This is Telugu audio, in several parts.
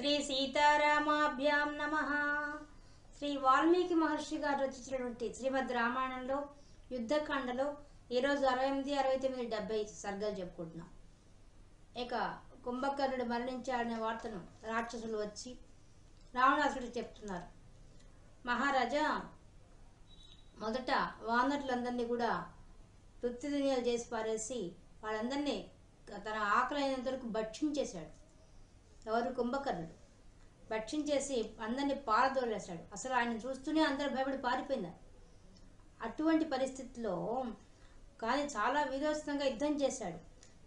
శ్రీ సీతారామాభ్యాం నమ. శ్రీ వాల్మీకి మహర్షి గారు రచించినటువంటి శ్రీమద్ రామాయణంలో యుద్ధకాండలో ఈరోజు అరవై ఎనిమిది అరవై తొమ్మిది డెబ్బై సర్గలు చెప్పుకుంటున్నాం. ఇక కుంభకర్ణుడు మరణించాడనే వార్తను రాక్షసులు వచ్చి రావణాసుడు చెప్తున్నారు. మహారాజా మొదట వానరులందరినీ కూడా వృత్తిదినీయాలు చేసి పారేసి వాళ్ళందరినీ తన ఆకలైనంత వరకు భక్షించేశాడు. ఎవరు కుంభకర్ణుడు. భక్షించేసి అందరినీ పారదోలేశాడు. అసలు ఆయన చూస్తూనే అందరు భయపడి పారిపోయింది అటువంటి పరిస్థితిలో కానీ చాలా వీరోచితంగా యుద్ధం చేశాడు.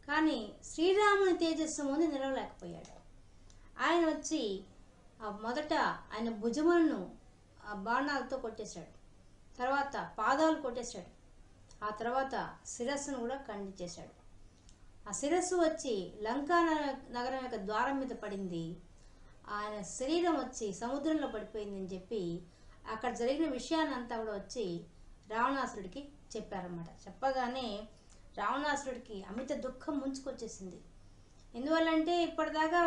కానీ శ్రీరాముని తేజస్సు ముందు నిలవలేకపోయాడు. ఆయన వచ్చి ఆ మొదట ఆయన భుజములను ఆ బాణాలతో కొట్టేశాడు. తర్వాత పాదాలు కొట్టేశాడు. ఆ తర్వాత శిరస్సును కూడా ఖండించేశాడు. ఆ శిరస్సు వచ్చి లంకా నగరం యొక్క ద్వారం మీద పడింది. ఆయన శరీరం వచ్చి సముద్రంలో పడిపోయిందని చెప్పి అక్కడ జరిగిన విషయాన్నంతా కూడా వచ్చి రావణాసురుడికి చెప్పారన్నమాట. చెప్పగానే రావణాసురుడికి అమిత దుఃఖం ముంచుకొచ్చేసింది. ఎందువల్లంటే ఇప్పటిదాకా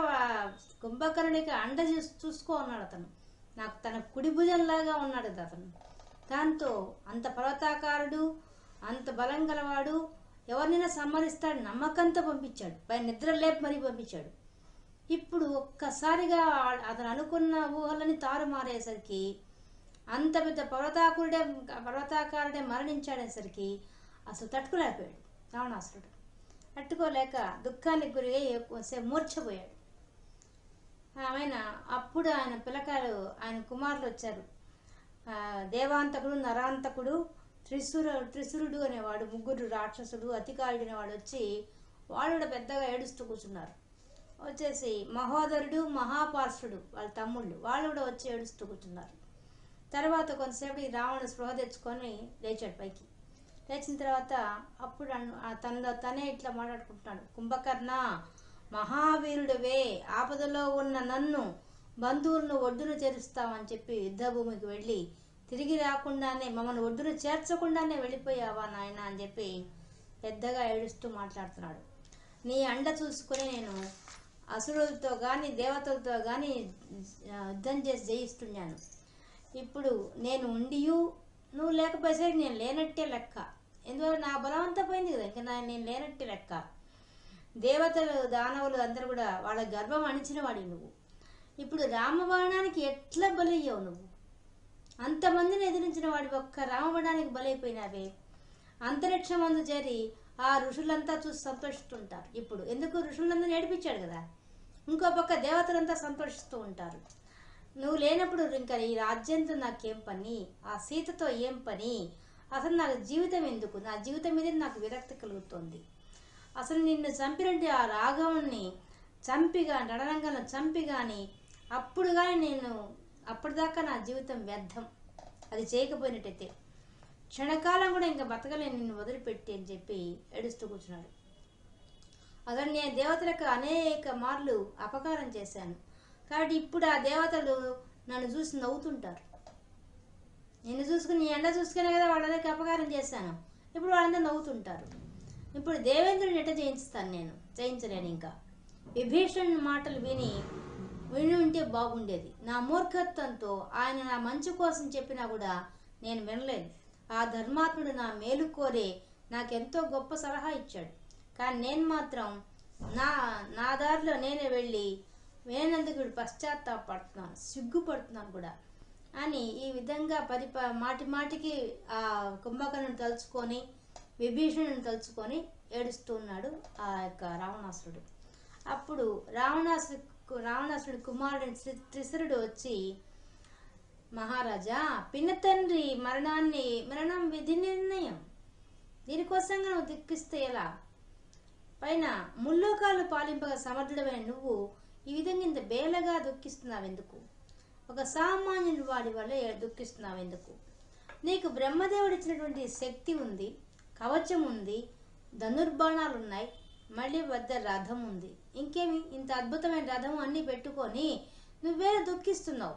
కుంభకర్ణుడికి అండ చూసుకో ఉన్నాడు అతను. నాకు తన కుడి భుజంలాగా ఉన్నాడు అతను. దాంతో అంత పర్వతాకారుడు అంత బలం గలవాడు ఎవరినైనా సమ్మరిస్తాడు నమ్మకంతో పంపించాడు పై నిద్ర లేపి మరీ పంపించాడు. ఇప్పుడు ఒక్కసారిగా అతను అనుకున్న ఊహలని తారుమారేసరికి అంత పెద్ద పర్వతాకురుడే పర్వతాకారుడే మరణించాడేసరికి అసలు తట్టుకోలేకపోయాడు రావణాసురుడు. తట్టుకోలేక దుఃఖానికి గురి అయ్యి మూర్చపోయాడు ఆయన అప్పుడు ఆయన పిల్లకాయలు ఆయన కుమారులు వచ్చారు. దేవాంతకుడు నరాంతకుడు త్రిశూరు త్రిశూరుడు అనేవాడు ముగ్గురు రాక్షసుడు అతికాయుడు అనేవాడు వచ్చి వాళ్ళు కూడా పెద్దగా ఏడుస్తూ కూర్చున్నారు. వచ్చేసి మహోదరుడు మహాపార్షుడు వాళ్ళ తమ్ముళ్ళు వాళ్ళు కూడా వచ్చి ఏడుస్తూ కూర్చున్నారు. తర్వాత కొంతసేపు ఈ రావణుడు స్పృహ తెచ్చుకొని లేచాడు పైకి. లేచిన తర్వాత అప్పుడు ఆ తనలో తనే ఇట్లా మాట్లాడుకుంటున్నాడు. కుంభకర్ణ మహావీరుడివే ఆపదలో ఉన్న నన్ను బంధువులను ఒడ్డున చేరుస్తామని చెప్పి యుద్ధభూమికి వెళ్ళి తిరిగి రాకుండానే మమ్మల్ని ఒడ్డున చేర్చకుండానే వెళ్ళిపోయావా నాయన అని చెప్పి పెద్దగా ఏడుస్తూ మాట్లాడుతున్నాడు. నీ అండ చూసుకుని నేను అసురులతో కానీ దేవతలతో కానీ యుద్ధం చేసి జయిస్తున్నాను. ఇప్పుడు నేను ఉండియు నువ్వు లేకపోయేసరికి నేను లేనట్టే లెక్క. ఎందువల్ల నా బలం అంతా పోయింది కదా ఇంకా నా- నేను లేనట్టే లెక్క. దేవతలు దానవులు అందరూ కూడా వాళ్ళ గర్భం అణిచిన వాడి నువ్వు. ఇప్పుడు రామబాణానికి ఎట్లా బలయ్యావు నువ్వు? అంతమందిని ఎదిరించిన వాడి ఒక్క రామబాణానికి బలైపోయినావే. అంతరిక్షం అందు చేరి ఆ ఋషులంతా చూసి సంతోషిస్తుంటారు. ఇప్పుడు ఎందుకు ఋషులందరూ నేర్పించాడు కదా? ఇంకో పక్క దేవతలంతా సంతోషిస్తూ ఉంటారు. నువ్వు లేనప్పుడు ఇంకా ఈ రాజ్యంతో నాకేం పని? ఆ సీతతో ఏం పని? అసలు నాకు జీవితం ఎందుకు? నా జీవితం మీద నాకు విరక్తి కలుగుతుంది. అసలు నిన్ను చంపినట్టు ఆ రాఘవుణ్ణి చంపిగా నడరంగంలో చంపి కానీ అప్పుడు కానీ నేను అప్పటిదాకా నా జీవితం వ్యర్థం. అది చేయకపోయినట్టయితే క్షణకాలం కూడా ఇంకా బతకలేను నిన్ను వదిలిపెట్టి అని చెప్పి ఏడుస్తూ కూర్చున్నాడు. అతను నేను దేవతలకు అనేక మార్లు అపకారం చేశాను. కాబట్టి ఇప్పుడు ఆ దేవతలు నన్ను చూసి నవ్వుతుంటారు. నిన్ను చూసుకుని నీ ఎండ చూసుకునే కదా వాళ్ళందరికీ అపకారం చేశాను. ఇప్పుడు వాళ్ళందరూ నవ్వుతుంటారు. ఇప్పుడు దేవేంద్రుడిని ఎట్ట జయించుతాను నేను? జయించలేను ఇంకా. విభీషణ్ మాటలు విని విని ఉంటే బాగుండేది. నా మూర్ఖత్వంతో ఆయన నా మంచి కోసం చెప్పినా కూడా నేను వినలేదు. ఆ ధర్మాత్ముడు నా మేలు కోరే నాకెంతో గొప్ప సలహా ఇచ్చాడు. కానీ నేను మాత్రం నా నా దారిలో నేనే వెళ్ళి వినందుకు పశ్చాత్తాపడుతున్నాను సిగ్గుపడుతున్నాను కూడా అని ఈ విధంగా పరిప మాటి మాటికి ఆ కుంభకర్ణుని తలుచుకొని విభీషణుని తలుచుకొని ఏడుస్తున్నాడు ఆ యొక్క రావణాసురుడు. అప్పుడు రావణాసుడు కుమారుడు త్రి- త్రిశరుడు వచ్చి మహారాజా పిన్న తండ్రి మరణాన్ని మరణం విధి నిర్ణయం. దీనికోసంగా నువ్వు దిక్కిస్తే ఎలా? పైన ముల్లోకాలు పాలింపగా సమర్థుడమైన నువ్వు ఈ విధంగా ఇంత బేలగా దుఃఖిస్తున్నావు ఎందుకు ఒక సామాన్యుని వాడి వల్ల దుఃఖిస్తున్నావు ఎందుకు నీకు బ్రహ్మదేవుడు ఇచ్చినటువంటి శక్తి ఉంది కవచం ఉంది ధనుర్బాణాలు ఉన్నాయి మళ్ళీ వద్ద రథం ఉంది. ఇంకేమి? ఇంత అద్భుతమైన రథం అన్నీ పెట్టుకొని నువ్వే దుఃఖిస్తున్నావు?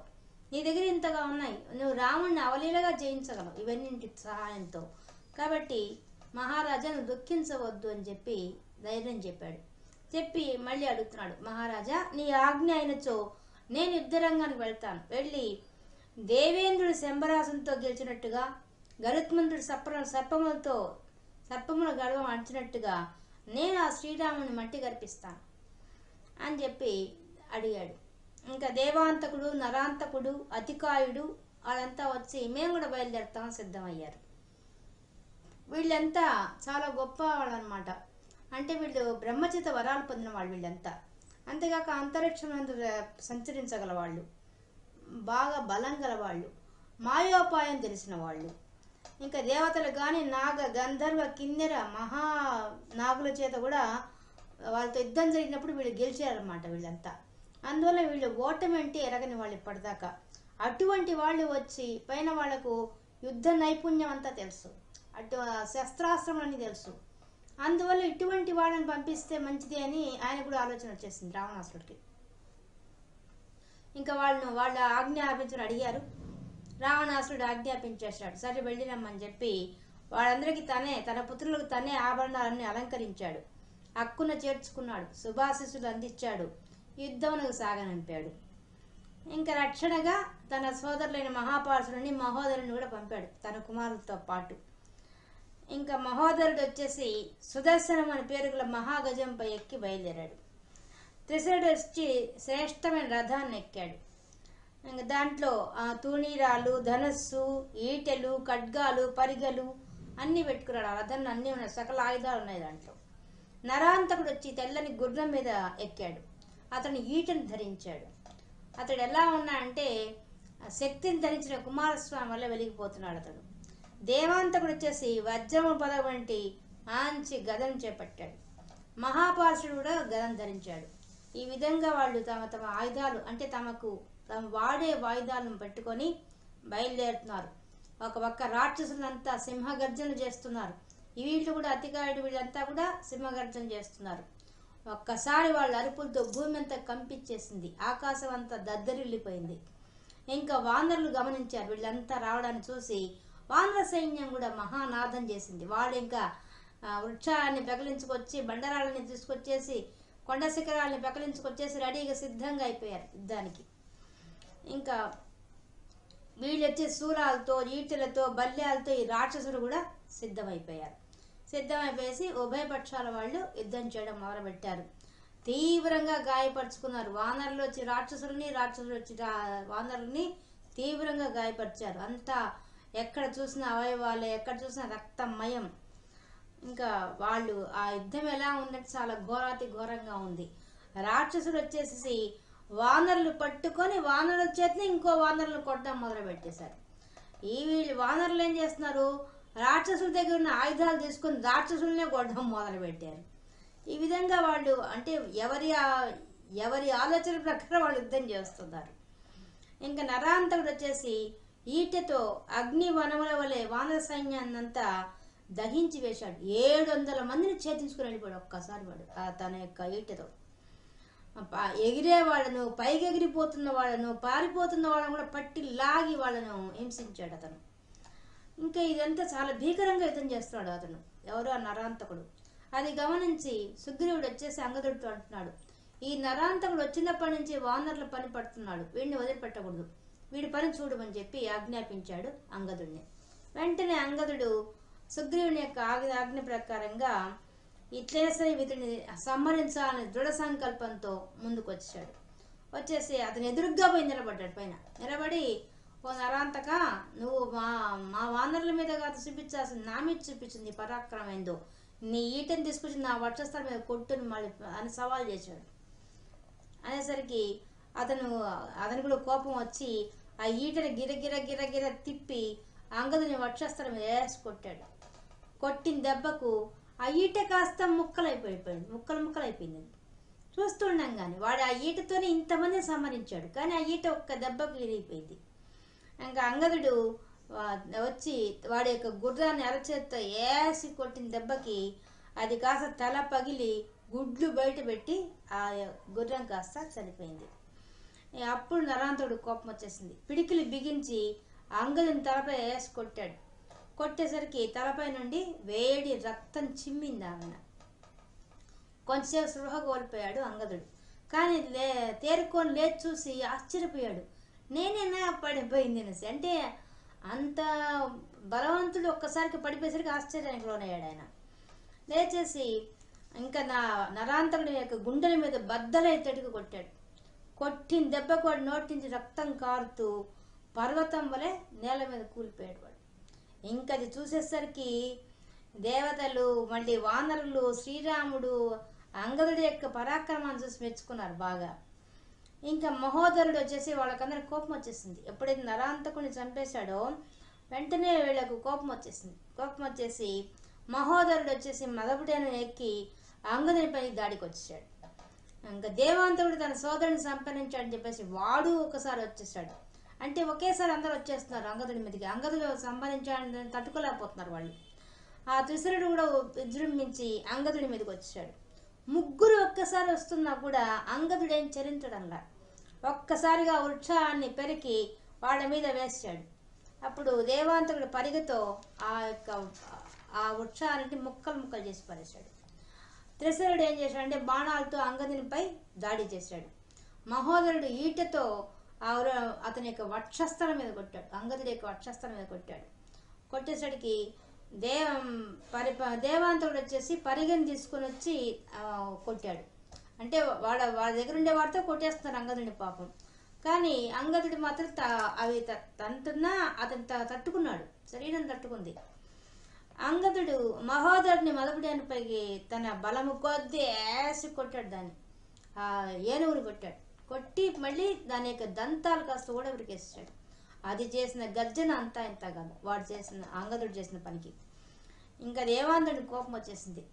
నీ దగ్గర ఇంతగా ఉన్నాయి. నువ్వు రాముడిని అవలీలగా జయించగలవు ఇవన్నింటి సహాయంతో. కాబట్టి మహారాజా నువ్వు దుఃఖించవద్దు అని చెప్పి ధైర్యం చెప్పాడు. చెప్పి మళ్ళీ అడుగుతున్నాడు మహారాజా నీ ఆజ్ఞ అయినచో నేను యుద్ధరంగానికి వెళ్తాను. వెళ్ళి దేవేంద్రుడు శంభరాసంతో గెలిచినట్టుగా గరుత్మంతుడు సర్ప సర్పములతో సర్పముల గర్వం అడిచినట్టుగా నేను ఆ శ్రీరాముని మట్టి గర్పిస్తాను. అని చెప్పి అడిగాడు. ఇంకా దేవాంతకుడు నరాంతకుడు అతికాయుడు వాళ్ళంతా వచ్చి మేము కూడా బయలుదేరుతాం సిద్ధమయ్యారు. వీళ్ళంతా చాలా గొప్ప వాళ్ళు అనమాట అంటే వీళ్ళు బ్రహ్మచిత వరాలు పొందిన వాళ్ళు వీళ్ళంతా. అంతేగాక అంతరిక్షం సంచరించగల వాళ్ళు. బాగా బలం గలవాళ్ళు మాయోపాయం తెలిసిన వాళ్ళు. ఇంకా దేవతలు కానీ నాగ గంధర్వ కిన్నెర మహా నాగుల చేత కూడా వాళ్ళతో యుద్ధం జరిగినప్పుడు వీళ్ళు గెలిచారన్నమాట వీళ్ళంతా. అందువల్ల వీళ్ళు ఓటమి అంటే ఎరగని వాళ్ళు ఇప్పటిదాకా. అటువంటి వాళ్ళు వచ్చి పైన వాళ్ళకు యుద్ధ నైపుణ్యం అంతా తెలుసు. అటు శస్త్రాస్త్రం అని తెలుసు. అందువల్ల ఇటువంటి వాళ్ళని పంపిస్తే మంచిది అని ఆయన కూడా ఆలోచన వచ్చేసింది రావణాసుడికి ఇంకా వాళ్ళను వాళ్ళ ఆజ్ఞాపించని అడిగారు. రావణాసురుడు ఆజ్ఞాపించేశాడు. సరే వెళ్ళిరమ్మని చెప్పి వాళ్ళందరికీ తనే తన పుత్రులకు తనే ఆభరణాలన్నీ అలంకరించాడు. హక్కున చేర్చుకున్నాడు. శుభాశిస్సులు అందించాడు. యుద్ధమునకు సాగనంపాడు. ఇంకా రక్షణగా తన సోదరులైన మహాపార్సుడిని మహోదరుని కూడా పంపాడు తన కుమారులతో పాటు. ఇంకా మహోదరుడు వచ్చేసి సుదర్శనం అని పేరు గల మహాగజంపై ఎక్కి బయలుదేరాడు. త్రిశరుడు వచ్చి శ్రేష్టమైన రథాన్ని ఎక్కాడు. ఇంకా దాంట్లో ఆ, తూణీరాలు ధనస్సు ఈటెలు ఖడ్గాలు పరిగలు అన్నీ పెట్టుకున్నాడు. ఆ రథంలో అన్నీ ఉన్నాయి. సకల ఆయుధాలు ఉన్నాయి దాంట్లో. నరాంతకుడు వచ్చి తెల్లని గుర్రం మీద ఎక్కాడు. అతను ఈటను ధరించాడు. అతడు ఎలా ఉన్నా అంటే శక్తిని ధరించిన కుమారస్వామి వల్ల వెలిగిపోతున్నాడు అతడు దేవాంతకుడు వచ్చేసి వజ్రము పద వంటి ఆంచి గదను చేపట్టాడు. మహాపార్షుడు కూడా గదం ధరించాడు. ఈ విధంగా వాళ్ళు తమ తమ ఆయుధాలు అంటే తమకు తమ వాడే వాయుధాలను పెట్టుకొని బయలుదేరుతున్నారు. ఒక పక్క రాక్షసులంతా సింహగర్జన చేస్తున్నారు. ఈ వీళ్ళు కూడా అతికాయుడు వీళ్ళంతా కూడా సింహగర్జన చేస్తున్నారు. ఒక్కసారి వాళ్ళ అరుపులతో భూమి అంతా కంపించేసింది. ఆకాశం అంతా దద్దరిల్లిపోయింది. ఇంకా వానరులు గమనించారు. వీళ్ళంతా రావడాన్ని చూసి వానర సైన్యం కూడా మహానాదం చేసింది. వాళ్ళు ఇంకా వృక్షాన్ని పెకలించుకొచ్చి బండరాళ్ళని తీసుకొచ్చేసి కొండ శిఖరాలని పెకలించుకొచ్చేసి రెడీగా సిద్ధంగా అయిపోయారు యుద్ధానికి. ఇంకా వీళ్ళు వచ్చే శూలాలతో ఈటెలతో బల్యాలతో ఈ రాక్షసులు కూడా సిద్ధమైపోయారు. సిద్ధమైపోయేసి ఉభయ పక్షాల వాళ్ళు యుద్ధం చేయడం మొదలుపెట్టారు. తీవ్రంగా గాయపరుచుకున్నారు. వానరులు వచ్చి రాక్షసుల్ని రాక్షసులు వచ్చి వానరుల్ని తీవ్రంగా గాయపరిచారు. అంతా ఎక్కడ చూసిన అవయవాలు ఎక్కడ చూసిన రక్తమయం. ఇంకా వాళ్ళు ఆ యుద్ధం ఎలా ఉందంటే చాలా ఘోరాతి ఘోరంగా ఉంది. రాక్షసులు వచ్చేసి వానరులు పట్టుకొని వానరుల చేతిని ఇంకో వానరులు కొట్టడం మొదలు పెట్టేశారు ఈ వీళ్ళు వానరులు ఏం చేస్తున్నారు? రాక్షసుల దగ్గర ఉన్న ఆయుధాలు తీసుకొని రాక్షసులనే కొట్టడం మొదలుపెట్టారు. ఈ విధంగా వాళ్ళు అంటే ఎవరి ఎవరి ఆలోచన ప్రకారం వాళ్ళు యుద్ధం చేస్తున్నారు. ఇంకా నరాంతకుడు వచ్చేసి ఈటెతో అగ్ని వనముల వలె వానర సైన్యాన్నంతా దహించి వేశాడు. ఏడు వందల మందిని ఛేదించుకుని వెళ్ళిపోయాడు ఒక్కసారి వాడు ఆ తన యొక్క ఈటెతో. ఎగిరే వాళ్ళను పైకి ఎగిరిపోతున్న వాళ్ళను పారిపోతున్న వాళ్ళను కూడా పట్టి లాగి వాళ్ళను హింసించాడు అతను. ఇంకా ఇదంతా చాలా భీకరంగా యుద్ధం చేస్తున్నాడు అతను. ఎవరో ఆ నరాంతకుడు. అది గమనించి సుగ్రీవుడు వచ్చేసి అంగదుడితో అంటున్నాడు. ఈ నరాంతకుడు వచ్చినప్పటి నుంచి వానర్ల పని పడుతున్నాడు. వీడిని వదిలిపెట్టకూడదు. వీడి పని చూడమని చెప్పి ఆజ్ఞాపించాడు అంగదుడిని. వెంటనే అంగదుడు సుగ్రీవుని యొక్క ఆజ్ఞ ఆజ్ఞ ప్రకారంగా ఇట్లైనా సరే ఇతని సంహరించాలని దృఢ సంకల్పంతో ముందుకు వచ్చాడు వచ్చేసి అతను ఎదురుగ్గా పోయి నిలబడ్డాడు పైన. నిలబడి ఓ నరాంతక నువ్వు మా మా వానరుల మీద కాదు చూపించాల్సింది నా మీద చూపించింది పరాక్రమం ఏందో. నీ ఈటని తీసుకొచ్చి నా వక్షస్థలం మీద కొట్టుని మళ్ళీ అని సవాల్ చేశాడు. అనేసరికి అతను అతను కూడా కోపం వచ్చి ఆ ఈటని గిరగిర గిర గిర తిప్పి అంగదుని వక్షస్థలం మీద వేసి కొట్టాడు. కొట్టిన దెబ్బకు ఆ ఈట కాస్త ముక్కలైపోయిపోయింది ముక్కలు ముక్కలు అయిపోయింది చూస్తుండం కానీ వాడు ఆ ఈటతోనే ఇంతమంది సంహరించాడు కానీ ఆ ఈట ఒక్క దెబ్బకు విరిగిపోయింది. ఇంకా అంగదుడు వచ్చి వాడి యొక్క గుర్రాన్ని అరచేత్తో ఏసి కొట్టిన దెబ్బకి అది కాస్త తల పగిలి గుడ్లు బయట పెట్టి ఆ గుర్రం కాస్త చనిపోయింది. అప్పుడు నరాంతుడు కోపం వచ్చేసింది. పిడికిలు బిగించి అంగదుని తలపై వేసి కొట్టాడు. కొట్టేసరికి తలపై నుండి వేడి రక్తం చిమ్మింది ఆమెన కొంచెంసేపు స్పృహ కోల్పోయాడు అంగదుడు. కానీ లే తేరుకొని లేచి చూసి ఆశ్చర్యపోయాడు. నేనేనా పడిపోయింది అనేసి. అంటే అంత బలవంతుడు ఒక్కసారికి పడిపోయేసరికి ఆశ్చర్యానికి లోనయ్యాడు ఆయన. లేచేసి ఇంకా నా నరాంతకుడి యొక్క గుండెల మీద బద్దలై తడికి కొట్టాడు. కొట్టిన దెబ్బకు వాడు నోటి నుంచి రక్తం కారుతూ పర్వతం వలె నేల మీద కూలిపోయాడు వాడు. ఇంకా అది చూసేసరికి దేవతలు మళ్ళీ వానరులు శ్రీరాముడు అంగదుడి యొక్క పరాక్రమాన్ని చూసి మెచ్చుకున్నారు బాగా. ఇంకా మహోదరుడు వచ్చేసి వాళ్ళకందరికి కోపం వచ్చేసింది. ఎప్పుడైతే నరాంతకుని చంపేశాడో వెంటనే వీళ్ళకు కోపం వచ్చేసింది. కోపం వచ్చేసి మహోదరుడు వచ్చేసి మదపుటేను ఎక్కి అంగదునిపై దాడికి వచ్చేసాడు ఇంకా దేవాంతకుడు తన సోదరుని సంపాదించాడని చెప్పేసి వాడు ఒకసారి వచ్చేసాడు. అంటే ఒకేసారి అందరూ వచ్చేస్తున్నారు అంగదుడి మీదకి. అంగదుడు సంపాదించాడని తట్టుకోలేకపోతున్నారు వాళ్ళు. ఆ త్రిశరుడు కూడా విజృంభించి అంగదుడి మీదకి వచ్చాడు ముగ్గురు ఒక్కసారి వస్తున్నా కూడా అంగదుడేం చరించడంలా. ఒక్కసారిగా వృక్షాన్ని పెరికి వాళ్ళ మీద వేసాడు అప్పుడు దేవాంతకుడు పరిగతో ఆ యొక్క ఆ వృక్షాన్ని ముక్కలు ముక్కలు చేసి పడేశాడు త్రిశరుడు ఏం చేశాడంటే బాణాలతో అంగదునిపై దాడి చేశాడు. మహోదరుడు ఈటతో ఆ అతని యొక్క వక్షస్థలం మీద కొట్టాడు. అంగదుడి యొక్క వక్షస్థలం మీద కొట్టాడు. కొట్టేసరికి దేవ పరి దేవాంతుడు వచ్చేసి పరిగెని తీసుకొని వచ్చి కొట్టాడు. అంటే వాళ్ళ వాళ్ళ దగ్గర ఉండే వాడితో కొట్టేస్తున్నారు అంగదుడి పాపం. కానీ అంగదుడు మాత్రం త- అవి త- తంటున్నా అతను త- తట్టుకున్నాడు. శరీరం తట్టుకుంది. అంగదుడు మహోదరుని మదపుడానిపైకి తన బలము కొద్ది వేసి కొట్టాడు దాన్ని. ఏనుగుని కొట్టాడు. కొట్టి మళ్ళీ దాని యొక్క దంతాలు కాస్త కూడా ఉరికేసాడు అది చేసిన గర్జన అంతా ఇంత కాదు. వాడు చేసిన అంగదుడు చేసిన పనికి. ఇంకా దేవాంధుడి కోపం వచ్చేసింది.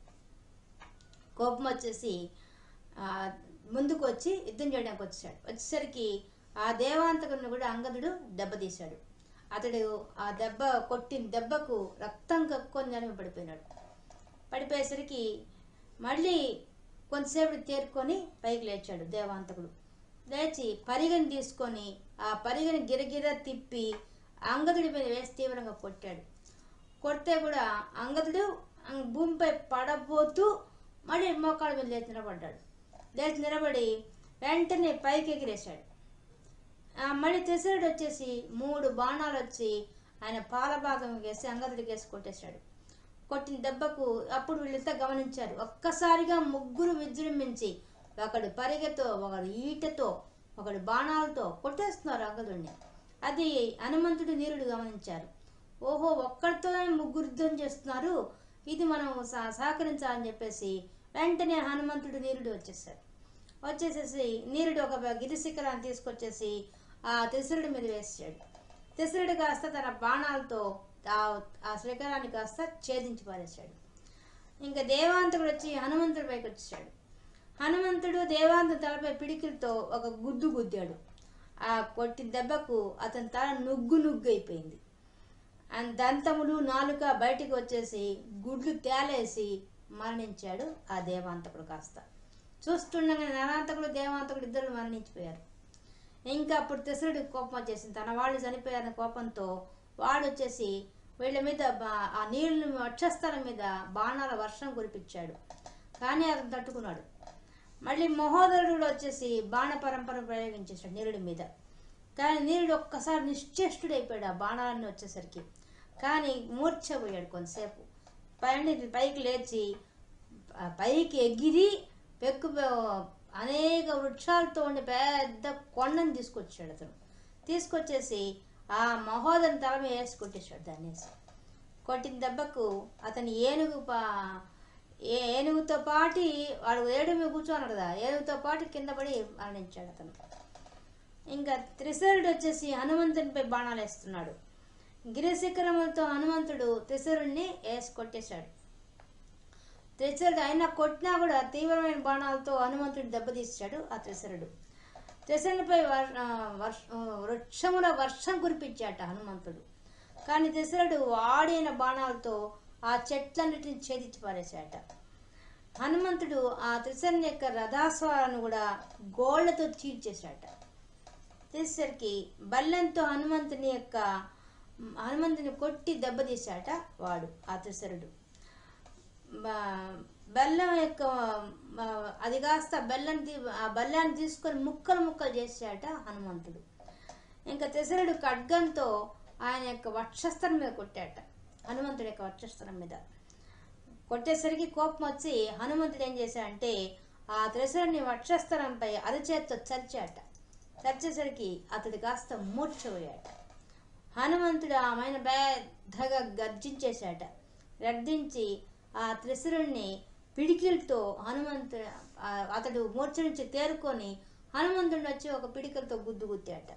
కోపం వచ్చేసి ముందుకు వచ్చి యుద్ధం చేయడానికి వచ్చాడు వచ్చేసరికి ఆ దేవాంతకుడిని కూడా అంగదుడు దెబ్బతీశాడు. అతడు ఆ దెబ్బ కొట్టిన దెబ్బకు రక్తం కక్కుకొని నిలమి పడిపోయినాడు. పడిపోయేసరికి మళ్ళీ కొంతసేపు తేరుకొని పైకి లేచాడు దేవాంతకుడు లేచి పరిగని తీసుకొని ఆ పరిగని గిరగిర తిప్పి అంగదుడి మీద వేసి తీవ్రంగా కొట్టాడు. కొడితే కూడా అంగదుడు భూమిపై పడబోతూ మళ్ళీ మోకాళ్ళ మీద లేచి నిలబడ్డాడు. లేచి నిలబడి వెంటనే పైకి ఎగిరేశాడు. మళ్ళీ తెసరుడు వచ్చేసి మూడు బాణాలు వచ్చి ఆయన పాల భాగం వేసి అంగదుడికి వేసి కొట్టేశాడు. కొట్టిన దెబ్బకు అప్పుడు వీళ్ళంతా గమనించారు. ఒక్కసారిగా ముగ్గురు విజృంభించి ఒకడు పరిగెతో ఒకడు ఈటతో ఒకడు బాణాలతో కొట్టేస్తున్నారు అంగదుడిని అది హనుమంతుడు నీరుడు గమనించారు. ఓహో ఒక్కడితోనే ముగ్గురుద్ధం చేస్తున్నారు. ఇది మనం సహ- సహకరించాలని చెప్పేసి వెంటనే హనుమంతుడు నీరుడు వచ్చేసారు వచ్చేసేసి నీరుడు ఒక గిరి శిఖరాన్ని తీసుకొచ్చేసి ఆ తిసరుడి మీద వేసాడు. తిసరుడు కాస్త తన బాణాలతో ఆ ఆ శిఖరాన్ని కాస్త ఛేదించి పారేశాడు. ఇంకా దేవాంతకుడు వచ్చి హనుమంతుడి పైకి వచ్చాడు హనుమంతుడు దేవాంత తలపై పిడికిలతో ఒక గుద్దు గుద్దాడు. ఆ కొట్టి దెబ్బకు అతని తల నుగ్గు నుగ్గు అయిపోయింది. అని దంతములు నాలుక బయటికి వచ్చేసి గుడ్లు తేలేసి మరణించాడు ఆ దేవాంతకుడు కాస్త. చూస్తుండగా నరాంతకుడు దేవాంతకుడు ఇద్దరు మరణించిపోయారు. ఇంకా అప్పుడు తెసరుడు కోపం వచ్చేసింది. తన వాళ్ళు చనిపోయారన్న కోపంతో వాడు వచ్చేసి వీళ్ళ మీద ఆ నీళ్ళు వక్షస్థలం మీద బాణాల వర్షం కురిపించాడు. కానీ అతను తట్టుకున్నాడు. మళ్ళీ మహోదరుడు కూడా వచ్చేసి బాణ పరంపర ప్రయోగించేసాడు నీరుడి మీద. కానీ నీరుడు ఒక్కసారి నిశ్చేష్టుడైపోయాడు ఆ బాణాలన్నీ వచ్చేసరికి. కానీ మూర్ఛపోయాడు కొంతసేపు. పైన పైకి లేచి ఆ పైకి ఎగిరి పెక్కు అనేక వృక్షాలతో ఉండే పెద్ద కొండను తీసుకొచ్చాడు అతను. తీసుకొచ్చేసి ఆ మహోదరుని తల మీద వేసి కొట్టేశాడు దాన్ని వేసి. కొట్టిన దెబ్బకు అతని ఏనుగు పా ఏనుగుతో పాటి వాడు ఏడు మీద కూర్చోన్నాడు కదా ఏనుగుతో పాటు కింద పడి మరణించాడు అతను. ఇంకా త్రిశరుడు వచ్చేసి హనుమంతునిపై బాణాలు వేస్తున్నాడు. గిరిశిఖరములతో హనుమంతుడు త్రిశరుణ్ణి వేసి కొట్టేశాడు. త్రిశరుడు అయినా కొట్టినా కూడా తీవ్రమైన బాణాలతో హనుమంతుడు దెబ్బతీశాడు ఆ త్రిశరుడు. త్రిశరునిపై వర్ష వృక్షముల వర్షం కురిపించాట హనుమంతుడు. కానీ త్రిశరుడు వాడిన బాణాలతో ఆ చెట్లన్నిటిని ఛేదించి పారేశాట హనుమంతుడు ఆ త్రిశరుని యొక్క రథాస్వాలను కూడా గోళ్ళతో చీల్చేశాట తీసేసరికి బల్లెంతో హనుమంతుని యొక్క హనుమంతుని కొట్టి దెబ్బతీశాట వాడు ఆ త్రిశరుడు. బెల్లం యొక్క అది కాస్త బెల్లం ఆ బెల్లాన్ని తీసుకొని ముక్కలు ముక్కలు చేసాట హనుమంతుడు. ఇంకా తెసరుడు ఖడ్గంతో ఆయన యొక్క వక్షస్థలం మీద కొట్టాట హనుమంతుడి యొక్క వక్షస్థలం మీద. కొట్టేసరికి కోపం వచ్చి హనుమంతుడు ఏం చేశాడంటే ఆ త్రిశూరుని వక్షస్థలంపై అరచేత్తో చరిచాట చరిచేసరికి అతడు కాస్త మూర్ఛపోయాట హనుమంతుడు ఆమెను పెద్దగా గర్జించేశాట గర్జించి ఆ త్రిశూరుణ్ణి పిడికిలతో హనుమంతుడు అతడు మూర్ఛ నుంచి తేరుకొని హనుమంతుడిని వచ్చి ఒక పిడికలతో గుద్దు గుద్దాట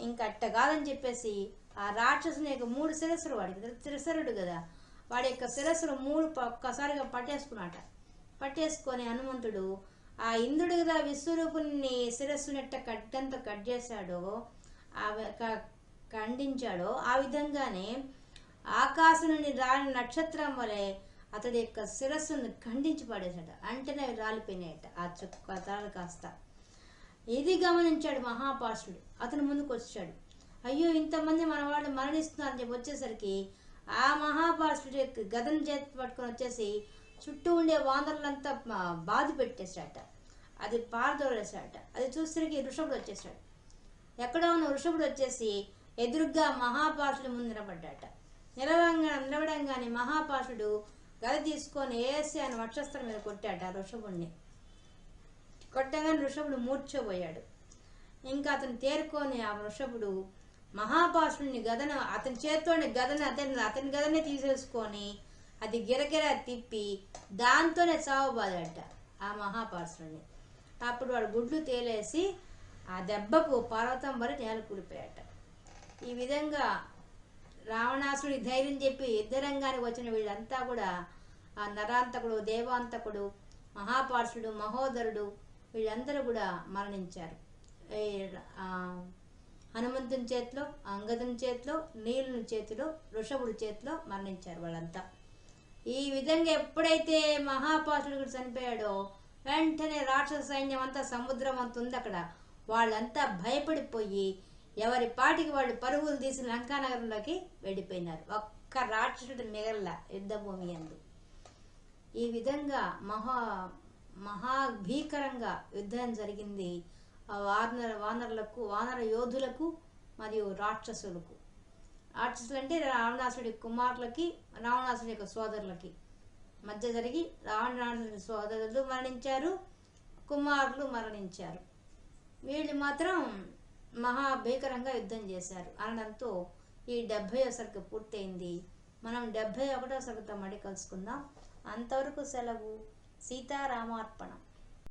ఇంకట్ట అట్ట కాదని చెప్పేసి ఆ రాక్షసుని యొక్క మూడు శిరస్సులు వాడికి త్రిశరుడు కదా. వాడి యొక్క శిరస్సులు మూడు ఒక్కసారిగా పట్టేసుకున్నాట. పట్టేసుకొని హనుమంతుడు ఆ ఇంద్రుడు కదా విశ్వరూపుని శిరస్సునెట్ట కట్టంతో కట్ చేశాడో ఆ ఖండించాడో ఆ విధంగానే ఆకాశం నుండి రాని నక్షత్రం వలె అతడి యొక్క శిరస్సును ఖండించి పడేశాడు. అంటేనే అవి రాలిపోయినాయట ఆ చుక్క తలలు కాస్త. ఇది గమనించాడు మహాపాసుడు అతను ముందుకు వచ్చాడు అయ్యో ఇంతమంది మన వాళ్ళు మరణిస్తున్నారని చెప్పి వచ్చేసరికి ఆ మహాపాసుడు గదం గదను చేతి పట్టుకొని వచ్చేసి చుట్టూ ఉండే వానరులంతా బాధ పెట్టేశాట అది పారదోలేశాట అది చూసరికి ఋషభుడు వచ్చేసాడు ఎక్కడో ఉన్న ఋషభుడు వచ్చేసి ఎదురుగ్గా మహాపాసుడు ముందు నిలబడ్డాట. నిలవంగా నిలవడంగానే మహాపాసుడు గద తీసుకొని వేసి ఆయన వక్షస్థలం మీద కొట్టాట ఆ ఋషభుడిని కొట్టగానే ఋషభుడు మూర్చోబోయాడు ఇంకా అతను తేరుకొని ఆ వృషభుడు మహాపాసుడిని గదన అతని చేత్తోని గదన అతని అతని గదనే తీసేసుకొని అది గిరగిర తిప్పి దాంతోనే చావబాదట ఆ మహాపాసుడిని అప్పుడు వాడు గుడ్లు తేలేసి ఆ దెబ్బకు పర్వతం వరకు నేల కూలిపోయాట. ఈ విధంగా రావణాసుడి ధైర్యం చెప్పి యుద్ధరంగానికి వచ్చిన వీళ్ళంతా కూడా ఆ నరాంతకుడు దేవాంతకుడు మహాపార్షుడు మహోదరుడు వీళ్ళందరూ కూడా మరణించారు. హనుమంతుని చేతిలో అంగదుని చేతిలో నీలుని చేతిలో ఋషభుడి చేతిలో మరణించారు వాళ్ళంతా. ఈ విధంగా ఎప్పుడైతే మహాపాసుడు చనిపోయాడో వెంటనే రాక్షస సైన్యం అంతా సముద్రం అంత ఉంది అక్కడ. వాళ్ళంతా భయపడిపోయి ఎవరి పాటికి వాళ్ళు పరుగులు తీసి లంకానగరంలోకి వెళ్ళిపోయినారు. ఒక్క రాక్షసుడు మిగల్ల యుద్ధభూమి అందు. ఈ విధంగా మహా మహాభీకరంగా యుద్ధం జరిగింది. వానర వానరులకు వానర యోధులకు మరియు రాక్షసులకు. రాక్షసులు అంటే రావణాసుడి కుమారులకి రావణాసుడి యొక్క సోదరులకి. మధ్య జరిగి రావణాసుడి సోదరులు మరణించారు కుమారులు మరణించారు. వీళ్ళు మాత్రం మహా భీకరంగా యుద్ధం చేశారు. అనడంతో ఈ డెబ్భై సరుకు పూర్తయింది. మనం డెబ్భై ఒకటో సరుకుతో మడి కలుసుకుందాం. అంతవరకు సెలవు. సీతారామార్పణం.